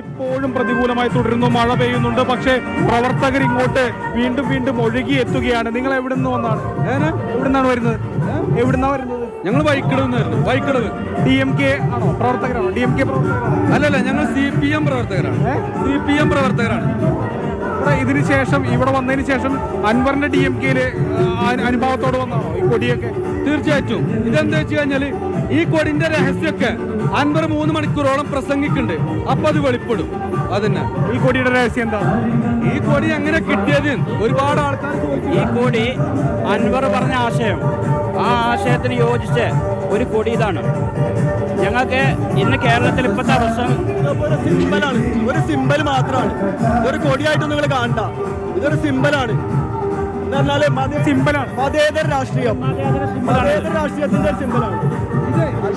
ഇപ്പോഴും പ്രതികൂലമായി തുടരുന്നു. മഴ പെയ്യുന്നുണ്ട്. പക്ഷേ പ്രവർത്തകർ ഇങ്ങോട്ട് വീണ്ടും വീണ്ടും ഒഴുകി എത്തുകയാണ് നിങ്ങൾ എവിടെ നിന്ന് വന്നാണ്? എവിടെ നിന്നാണ് വരുന്നത്? എവിടുന്നാ വരുന്നത്? ഞങ്ങൾ Vaikkidavu Vaikkidavu D M K ആണോ? പ്രവർത്തകരാണോ? ഡി എം കെ പ്രവർത്തകരാണോ? അല്ലല്ല ഞങ്ങൾ സി പി എം പ്രവർത്തകരാണ്. സി പി എം പ്രവർത്തകരാണ്. ഇവിടെ ഇതിന് ശേഷം ഇവിടെ വന്നതിന് ശേഷം അൻവറിന്റെ ഡി എം കെയിൽ അനുഭവത്തോട് വന്നാണോ ഈ കൊടിയൊക്കെ? തീർച്ചയായിട്ടും. ഇതെന്താ വെച്ച് കഴിഞ്ഞാൽ ഈ കൊടിന്റെ രഹസ്യമൊക്കെ അൻപത് മൂന്ന് മണിക്കൂറോളം പ്രസംഗിക്കുന്നുണ്ട്. അപ്പൊ അത് വെളിപ്പെടും. അതന്നെ. ഈ കൊടിയുടെ രഹസ്യം എന്താ? ഈ കൊടി എങ്ങനെ കിട്ടിയത്? ഒരുപാട് ആൾക്കാർ ഈ കൊടി അൻവർ പറഞ്ഞ ആശയം ആ ആശയത്തിന് യോജിച്ച് ഒരു കൊടി ഇതാണ്. ഞങ്ങൾക്ക് ഇന്ന് കേരളത്തിൽ ഇപ്പോഴത്തെ അവസ്ഥ ഒരു സിമ്പലാണ് ഒരു സിമ്പൽ മാത്രമാണ്. ഒരു കൊടിയായിട്ട് നിങ്ങൾ കാണണ്ട. ഇതൊരു സിമ്പലാണ് എന്ന് പറഞ്ഞാൽ മത- സിമ്പലാണ്. മതേതര രാഷ്ട്രീയം. മതേതര രാഷ്ട്രീയത്തിന്റെ ഒരു സിമ്പലാണ്.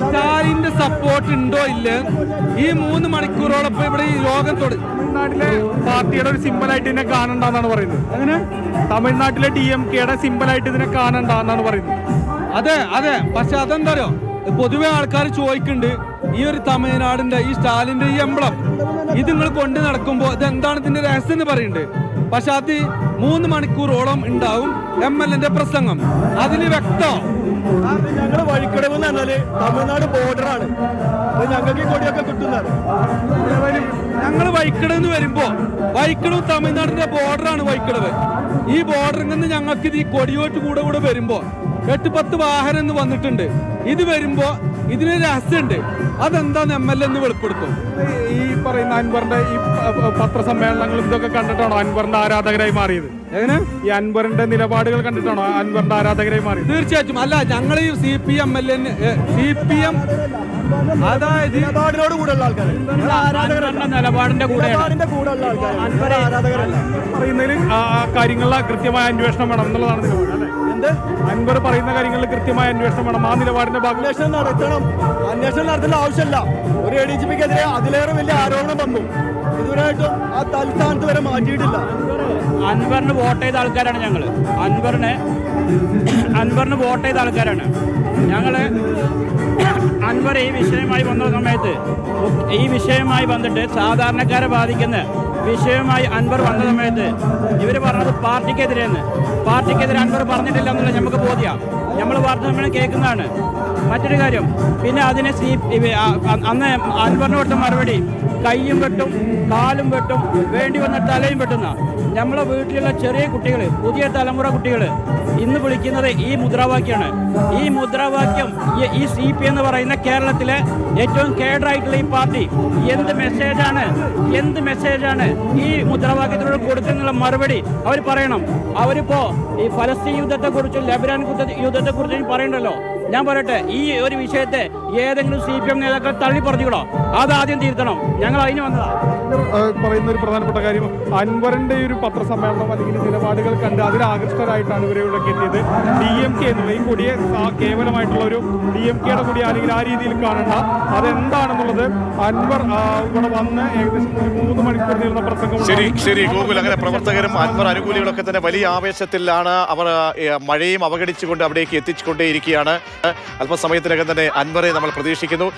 സ്റ്റാലിന്റെ സപ്പോർട്ട് ഉണ്ടോ ഇല്ല? ഈ മൂന്ന് മണിക്കൂറോളം ഇപ്പൊ ഇവിടെ ഈ യോഗം തുടങ്ങി തമിഴ്നാട്ടിലെ പാർട്ടിയുടെ ഒരു സിമ്പിളായിട്ട് ഇതിനെ കാണണ്ടെന്നാണ് പറയുന്നത്. അങ്ങനെ തമിഴ്നാട്ടിലെ ഡി എം കെയുടെ സിമ്പിളായിട്ട് ഇതിനെ കാണണ്ട എന്നാണ് പറയുന്നത്. അതെ അതെ. പക്ഷെ അതെന്താ അറിയോ പൊതുവെ ആൾക്കാർ ചോദിക്കുന്നുണ്ട് ഈ ഒരു തമിഴ്നാടിന്റെ ഈ സ്റ്റാലിന്റെ ഈ എംബ്ലം ഇത് നിങ്ങൾ കൊണ്ട് നടക്കുമ്പോൾ ഇത് എന്താണ് ഇതിന്റെ രഹസ്യം എന്ന് പറയുന്നുണ്ട് പക്ഷെ അത് മൂന്ന് മണിക്കൂറോളം ഉണ്ടാവും എം എൽ എന്റെ പ്രസംഗം. അതിൽ വ്യക്തം. ഞങ്ങൾ വഴിക്കടവ് എന്ന് പറഞ്ഞാൽ തമിഴ്നാട് ബോർഡറാണ്. ഞങ്ങൾക്ക് കൊടിയൊക്കെ കിട്ടുന്നതാണ് ഞങ്ങൾ വൈക്കടവ് വരുമ്പോ വൈക്കടവ് തമിഴ്നാടിന്റെ ബോർഡറാണ് വൈക്കടവ് ഈ ബോർഡറിൽ നിന്ന് ഞങ്ങൾക്ക് ഇത് ഈ കൊടിയോട്ട് കൂടെ കൂടെ വരുമ്പോ എട്ട് പത്ത് വാഹനം എന്ന് വന്നിട്ടുണ്ട്. ഇത് വരുമ്പോ ഇതിന് രഹസ്യമുണ്ട്. അതെന്താന്ന് എം എൽ എ എന്ന് വെളിപ്പെടുത്തും. ഈ പറയുന്ന അൻവറിന്റെ ഈ പത്രസമ്മേളനങ്ങളും ഇതൊക്കെ കണ്ടിട്ടാണോ അൻവറിന്റെ ആരാധകരായി മാറിയത്? എങ്ങനെ? ഈ അൻവറിന്റെ നിലപാടുകൾ കണ്ടിട്ടാണോ അൻവറിന്റെ ആരാധകരായി മാറി തീർച്ചയായിട്ടും. അല്ല ഞങ്ങൾ ഈ C P M L N C P M അതായത് നിലപാടിനോട് കൂടെയുള്ള ആൾക്കാർ നിലപാടിന്റെ കൂടെ പറയുന്നതിൽ കാര്യങ്ങളിലെ കൃത്യമായ അന്വേഷണം വേണം എന്നുള്ളതാണ് നിലപാട് അല്ലേ? എന്ത്? അൻവർ പറയുന്ന കാര്യങ്ങളിൽ കൃത്യമായ അന്വേഷണം വേണം. ആ നിലപാടിന്റെ ഭാഗം അന്വേഷണം നടത്തണം. അന്വേഷണം നടത്തേണ്ട ആവശ്യമില്ല. ഒരു എ ഡി ജി പിക്കെതിരെ അതിലേറെ വലിയ ആരോപണം വന്നു. ഇതുവരെയായിട്ടും ആ തൽസ്ഥാനത്ത് വരെ മാറ്റിയിട്ടില്ല. അൻവറിന് വോട്ട് ചെയ്ത ആൾക്കാരാണ് ഞങ്ങൾ അൻവറിനെ അൻവറിന് വോട്ട് ചെയ്ത ആൾക്കാരാണ്. ഞങ്ങൾ അൻവർ ഈ വിഷയമായി വന്ന സമയത്ത് ഈ വിഷയമായി വന്നിട്ട് സാധാരണക്കാരെ ബാധിക്കുന്ന വിഷയമായി അൻവർ വന്ന സമയത്ത് ഇവർ പറഞ്ഞത് പാർട്ടിക്കെതിരെയെന്ന് പാർട്ടിക്കെതിരെ അൻവർ പറഞ്ഞിട്ടില്ല എന്നുള്ളത് നമുക്ക് ബോധ്യമാണ് നമ്മൾ വാർത്ത നമ്മൾ കേൾക്കുന്നതാണ്. മറ്റൊരു കാര്യം പിന്നെ അതിനെ സി അന്ന് അൻവറിന് കൊടുത്ത മറുപടി കൈയും വെട്ടും കാലും വെട്ടും വേണ്ടി വന്ന തലയും വെട്ടുന്ന നമ്മളെ വീട്ടിലുള്ള ചെറിയ കുട്ടികൾ പുതിയ തലമുറ കുട്ടികൾ ഇന്ന് വിളിക്കുന്നത് ഈ മുദ്രാവാക്യമാണ്. ഈ മുദ്രാവാക്യം ഈ- സി പി എന്ന് പറയുന്ന കേരളത്തിലെ ഏറ്റവും കേഡറായിട്ടുള്ള ഈ പാർട്ടി എന്ത് മെസ്സേജാണ് എന്ത് മെസ്സേജാണ് ഈ മുദ്രാവാക്യത്തിലൂടെ കൊടുക്കുന്നുള്ള മറുപടി അവർ പറയണം. അവരിപ്പോ ഈ ഫലസ്തീൻ യുദ്ധത്തെക്കുറിച്ചും യുദ്ധ- യുദ്ധത്തെക്കുറിച്ചും പറയണ്ടല്ലോ. ഞാൻ പറയട്ടെ ഈ ഒരു വിഷയത്തെ ഏതെങ്കിലും സി പി എം നേതാക്കൾ തള്ളി പറഞ്ഞുകൂടോ? അതാദ്യം തിരുത്തണം. ഞങ്ങൾ അതിന് വന്നതാ. പറയുന്ന ഒരു പ്രധാനപ്പെട്ട കാര്യം അൻവറിന്റെ ഒരു പത്രസമ്മേളനം അല്ലെങ്കിൽ നിലപാടുകൾ കണ്ട് അതിൽ ആകൃഷ്ടരായിട്ടാണ് ഇവരെ ഇവിടെ എത്തിയത് ഡി എം കെ എന്നുള്ള ഈ കൊടിയെ കേവലമായിട്ടുള്ള ഒരു ഡി എം കെയുടെ കൂടി അല്ലെങ്കിൽ ആ രീതിയിൽ കാണണ്ട. അതെന്താണെന്നുള്ളത് അൻവർ ഇവിടെ വന്ന് ഏകദേശം ഒരു മൂന്ന് മണിക്കൂർ നീളുന്ന പ്രസംഗം ശരി ശരി ഗോകുൽ. അങ്ങനെ പ്രവർത്തകരും അൻവർ അനുകൂലികളൊക്കെ തന്നെ വലിയ ആവേശത്തിലാണ് അവർ മഴയും അവഗണിച്ചുകൊണ്ട് അവിടേക്ക് എത്തിച്ചുകൊണ്ടേയിരിക്കുകയാണ്. അല്പസമയത്തിനകം തന്നെ അൻവറെ നമ്മൾ പ്രതീക്ഷിക്കുന്നു.